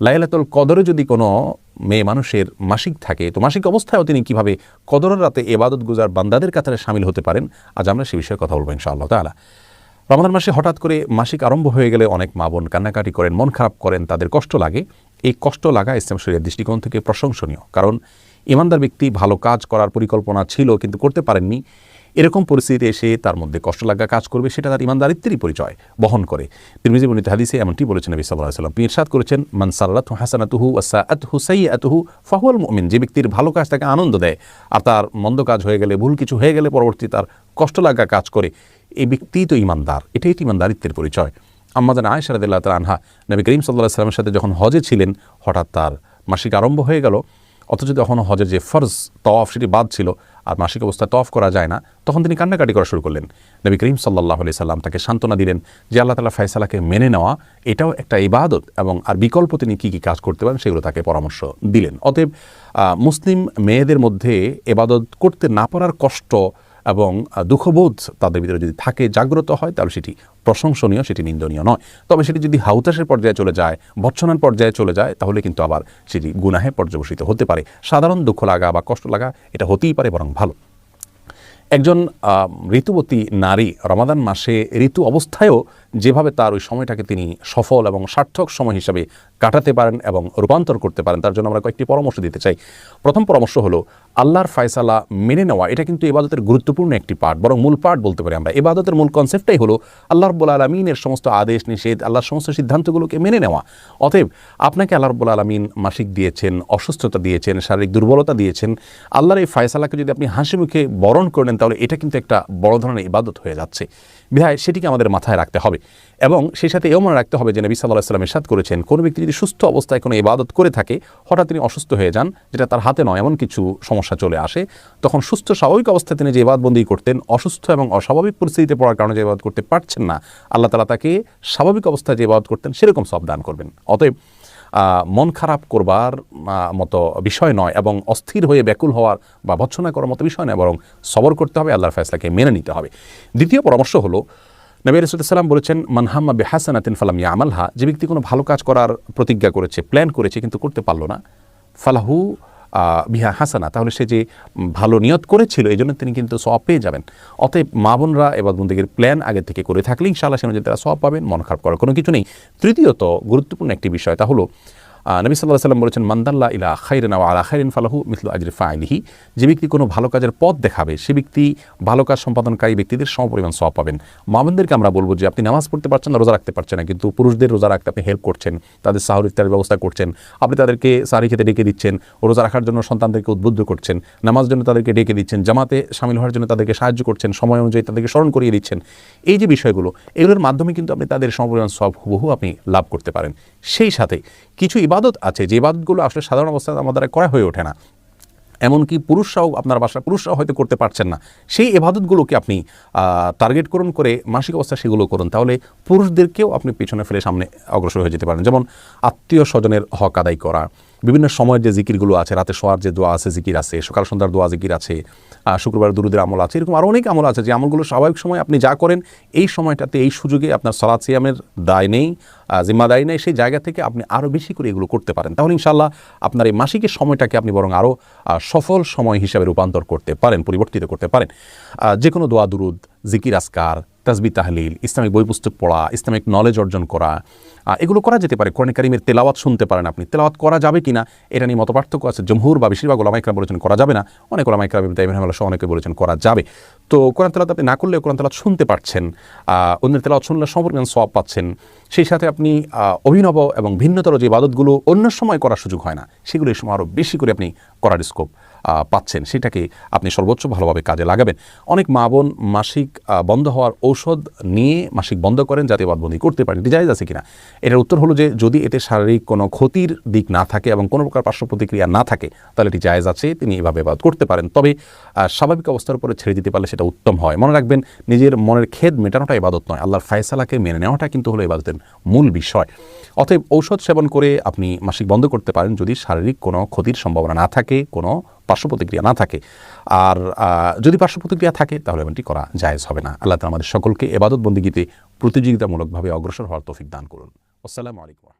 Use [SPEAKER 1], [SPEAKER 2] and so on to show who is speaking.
[SPEAKER 1] লাইলাতুল কদরে যদি কোনো মেয়ে মানুষের মাসিক থাকে, তো মাসিক অবস্থায়ও তিনি কীভাবে কদরের রাতে এবাদত গুজার বান্দাদের কাতারে সামিল হতে পারেন, আজ আমরা সে বিষয়ে কথা বলব ইনশাআল্লাহ তাআলা। রমাদান মাসে হঠাৎ করে মাসিক আরম্ভ হয়ে গেলে অনেক মা বোন কান্নাকাটি করেন, মন খারাপ করেন, তাদের কষ্ট লাগে। এই কষ্ট লাগা ইসলাম শরীরের দৃষ্টিকোণ থেকে প্রশংসনীয়। কারণ ইমানদার ব্যক্তি ভালো কাজ করার পরিকল্পনা ছিল, কিন্তু করতে পারেননি। এরকম পরিস্থিতিতে এসে তার মধ্যে কষ্ট লাগা কাজ করবে, সেটা তার ইমানদারিত্বেরই পরিচয়, বহন করে। তিরমিজি বর্ণিত হাদিসে এমনটি বলেছেন নবী সাল্লাহ সাল্লাম ইরশাদ করেছেন, মান সাল্লাতহু হাসানাতুহু ওয়াসা আতহু সাইয়াতুহু ফাহুয়াল মুমিন যে ব্যক্তির ভালো কাজ তাকে আনন্দ দেয়, আর তার মন্দ কাজ হয়ে গেলে, ভুল কিছু হয়ে গেলে পরবর্তী তার কষ্ট লাগা কাজ করে। এই ব্যক্তি তো ইমানদার, এটাই তো ইমানদারিত্বের পরিচয়। আম্মাদান আয়সা রাদিল্লাহ তালা আনহা, নবী করিম সাল্লাহ সাল্লামের সাথে যখন হজে ছিলেন, হঠাৎ তার মাসিক আরম্ভ হয়ে গেল, অথচ তখন হজের যে ফরজ তওয়াফ সেটি বাদ ছিল আর মাসিক অবস্থা তফ করা যায় না, তখন তিনি কান্নাকাটি করা শুরু করলেন। নবী করিম সাল্লাহ আলি সাল্লাম তাকে সান্ত্বনা দিলেন যে আল্লাহ তালা ফয়সালাকে মেনে নেওয়া, এটাও একটা ইবাদত এবং আর বিকল্প তিনি কী কী কাজ করতে পারেন সেগুলো তাকে পরামর্শ দিলেন। অতএব মুসলিম মেয়েদের মধ্যে এবাদত করতে না পারার কষ্ট এবং দুঃখবোধ তাদের ভিতরে যদি থাকে, জাগ্রত হয়, তাহলে সেটি প্রশংসনীয়, সেটি নিন্দনীয় নয়। তবে সেটি যদি হাউতাসের পর্যায়ে চলে যায় ভৎসনার পর্যায়ে চলে যায়, তাহলে কিন্তু আবার সেটি গুনাহে পর্যবসিত হতে পারে। সাধারণ দুঃখ লাগা বা কষ্ট লাগা, এটা হতেই পারে বরং ভালো। একজন ঋতুবতী নারী রমাদান মাসে ঋতু অবস্থায়ও যেভাবে তার ওই সময়টাকে তিনি সফল এবং সার্থক সময় হিসাবে কাটাতে পারেন এবং রূপান্তর করতে পারেন, তার জন্য আমরা কয়েকটি পরামর্শ দিতে চাই। প্রথম পরামর্শ হলো আল্লাহর ফায়সালা মেনে নেওয়া, এটা কিন্তু ইবাদতের গুরুত্বপূর্ণ একটি পার্ট বরং মূল পার্ট বলতে পারি আমরা। ইবাদতের মূল কনসেপ্টটাই হলো আল্লাহ রব্বুল আলমিনের সমস্ত আদেশ, নিষেধ, আল্লাহর সমস্ত সিদ্ধান্তগুলোকে মেনে নেওয়া। অতএব আপনাকে আল্লাহ রব্বুল আলমিন মাসিক দিয়েছেন, অসুস্থতা দিয়েছেন, শারীরিক দুর্বলতা দিয়েছেন, আল্লাহর এই ফায়সালাকে যদি আপনি হাসি মুখে বরণ করে নেন, তাহলে এটা কিন্তু একটা বড় ধরনের ইবাদত হয়ে যাচ্ছে। বিধায় সেটিকে আমাদের মাথায় রাখতে হবে এবং সেই সাথে এও মনে রাখতে হবে যে নবী সাল্লাহ সাল্লাম এরশাদ করেছেন, কোনো ব্যক্তি যদি সুস্থ অবস্থায় কোনো ইবাদত করে থাকে, হঠাৎ তিনি অসুস্থ হয়ে যান, যেটা তার হাতে নয়, এমন কিছু সমস্যা চলে আসে, তখন সুস্থ স্বাভাবিক অবস্থায় তিনি যে ইবাদবন্দি করতেন, অসুস্থ এবং অস্বাভাবিক পরিস্থিতিতে পড়ার কারণে যে ইবাদত করতে পারছেন না, আল্লাহ তালা তাকে স্বাভাবিক অবস্থায় যে ইবাদত করতেন সেরকম সব দান করবেন। অতএব মন খারাপ করবার মতো বিষয় নয় এবং অস্থির হয়ে ব্যাকুল হওয়ার বা ভৎসনা করার মতো বিষয় নয়, বরং সবর করতে হবে, আল্লাহর ফয়সলাকে মেনে নিতে হবে। দ্বিতীয় পরামর্শ হলো, নবী রসুলাম বলেছেন মানহাম্মা বেহাসানাতিন ফালাম ইয়া আমালহা যে ব্যক্তি কোনো ভালো কাজ করার প্রতিজ্ঞা করেছে, প্ল্যান করেছে, কিন্তু করতে পারল না, ফালাহু বিহা হাসানা। তাহলে সে যে ভালো নিয়ত করেছিল এই জন্য তিনি কিন্তু সব পেয়ে যাবেন। অতএব মা বোনরা এবার বন্দীগীর প্ল্যান আগে থেকে করে থাকলে ইনশাআল্লাহ সে অনুযায়ী তারা সব পাবেন, মন খারাপ করার কোনো কিছু নেই। তৃতীয়ত, গুরুত্বপূর্ণ একটি বিষয় তা হলো নবী সাল্লাহ সাল্লাম বলেছেন মান্দাল্লা ইলা খাইরিন আলা খাইরিন ফালাহু মিসলু আজরি ফাইলিহি। যে ব্যক্তি কোনো ভালো কাজের পথ দেখাবে, সে ব্যক্তি ভালো কাজ সম্পাদনকারী ব্যক্তিদের সমপরিমাণ সব পাবেন। মামুনদেরকে আমরা বলব যে, আপনি নামাজ পড়তে পারছেন না, রোজা রাখতে পারছেন না, কিন্তু পুরুষদের রোজা রাখতে আপনি হেল্প করছেন, তাদের সাহর ইফতারের ব্যবস্থা করছেন, আপনি তাদেরকে সারি খেতে ডেকে দিচ্ছেন রোজা রাখার জন্য সন্তানদেরকে উদ্বুদ্ধ করছেন নামাজ জন্য তাদেরকে ডেকে দিচ্ছেন, জামাতে সামিল হওয়ার জন্য তাদেরকে সাহায্য করছেন, সময় অনুযায়ী তাদেরকে স্মরণ করিয়ে দিচ্ছেন। এই যে বিষয়গুলো, এগুলোর মাধ্যমে কিন্তু আপনি তাদের সমপরিমাণ সব হুবহু আপনি লাভ করতে পারেন। সেই সাথে কিছু ইবাদত আছে, যে ইবাদতগুলো আসলে সাধারণ অবস্থায় আমাদের দ্বারা করা হয়ে ওঠে না। এমনকি পুরুষরাও আপনার বাসা পুরুষরাও হয়তো করতে পারছেন না। সেই এবাদতগুলোকে আপনি টার্গেট করুন করে মাসিক অবস্থা সেগুলো করুন। তাহলে পুরুষদেরকেও আপনি পিছনে ফেলে সামনে অগ্রসর হয়ে যেতে পারেন। যেমন আত্মীয় স্বজনের হক আদায় করা বিভিন্ন সময়ের যে জিকিরগুলো আছে রাতে শোয়ার যে দোয়া আছে জিকির আছে সকাল সন্ধ্যার দোয়া জিকির আছে শুক্রবার দুরুদের আমল আছে এরকম আরও অনেক আমল আছে যে আমলগুলো স্বাভাবিক সময় আপনি যা করেন এই সময়টাতে এই সুযোগে আপনার সালাদ সিয়ামের দায় নেই আহ, জিম্মাদারি নেই সেই জায়গা থেকে আপনি আরও বেশি করে এগুলো করতে পারেন। তাহলে ইনশাল্লাহ আপনার এই মাসিকের সময়টাকে আপনি বরং আরও সফল সময় হিসাবে রূপান্তর করতে পারেন পরিবর্তিত করতে পারেন। যে কোনো দোয়া দুরুদ জিকির আসকার তাজবি তাহলিল, ইসলামিক বই পুস্তক পড়া, ইসলামিক নলেজ অর্জন করা এগুলো করা যেতে পারে। কোরআন কারিমের তেলাওয়াত শুনতে পারেন আপনি। তেলাওয়াত করা যাবে কি না এটা নিয়ে মতপার্থক্য আছে। জমহুর বা বেশিরভাগ ওলামাইকরা বলেছেন করা যাবে না। অনেক ওলামাইকরা ইব্রাহিম অনেকে বলেছেন করা যাবে। তো কোরআন তেলাওয়াত আপনি না করলেও কোরআন তেলাওয়াত শুনতে পারছেন। অন্যের তেলাওয়াত শুনলে সম্পর্কে সব পাচ্ছেন। সেই সাথে আপনি অভিনব এবং ভিন্নতর যে ইবাদতগুলো অন্য সময় করার সুযোগ হয় না, সেগুলো এই সময় আরও বেশি করে আপনি করার স্কোপ পাচ্ছেন। সেটাকে আপনি সর্বোচ্চ ভালোভাবে কাজে লাগাবেন। অনেক মা বোন মাসিক বন্ধ হওয়ার ঔষধ নিয়ে মাসিক বন্ধ করেন যাতে বাদবন্দি করতে পারেন। এটি জায়েজ আছে কিনা? এটার উত্তর হলো যে, যদি এতে শারীরিক কোনো ক্ষতির দিক না থাকে এবং কোনো প্রকার পার্শ্ব প্রতিক্রিয়া না থাকে, তাহলে এটি জায়েজ আছে, তিনি এভাবে বাদ করতে পারেন। তবে স্বাভাবিক অবস্থার উপরে ছেড়ে দিতে পারলে সেটা উত্তম হয়। মনে রাখবেন, নিজের মনের খেদ মেটানোটা ইবাদত নয়। আল্লাহর ফায়সালাকে মেনে নেওয়াটা কিন্তু হলো ইবাদতের মূল বিষয়। অতএব ঔষধ সেবন করে আপনি মাসিক বন্ধ করতে পারেন যদি শারীরিক কোনো ক্ষতির সম্ভাবনা না থাকে, কোনো পার্শ্ব প্রতিক্রিয়া না থাকে। আর যদি পার্শ্ব প্রতিক্রিয়া থাকে, তাহলে এমনটি করা জায়েজ হবে না। আল্লাহ তালা আমাদের সকলকে এবাদত বন্দিগিতে প্রতিযোগিতামূলকভাবে অগ্রসর হওয়ার তৌফিক দান করুন। আসসালামু আলাইকুম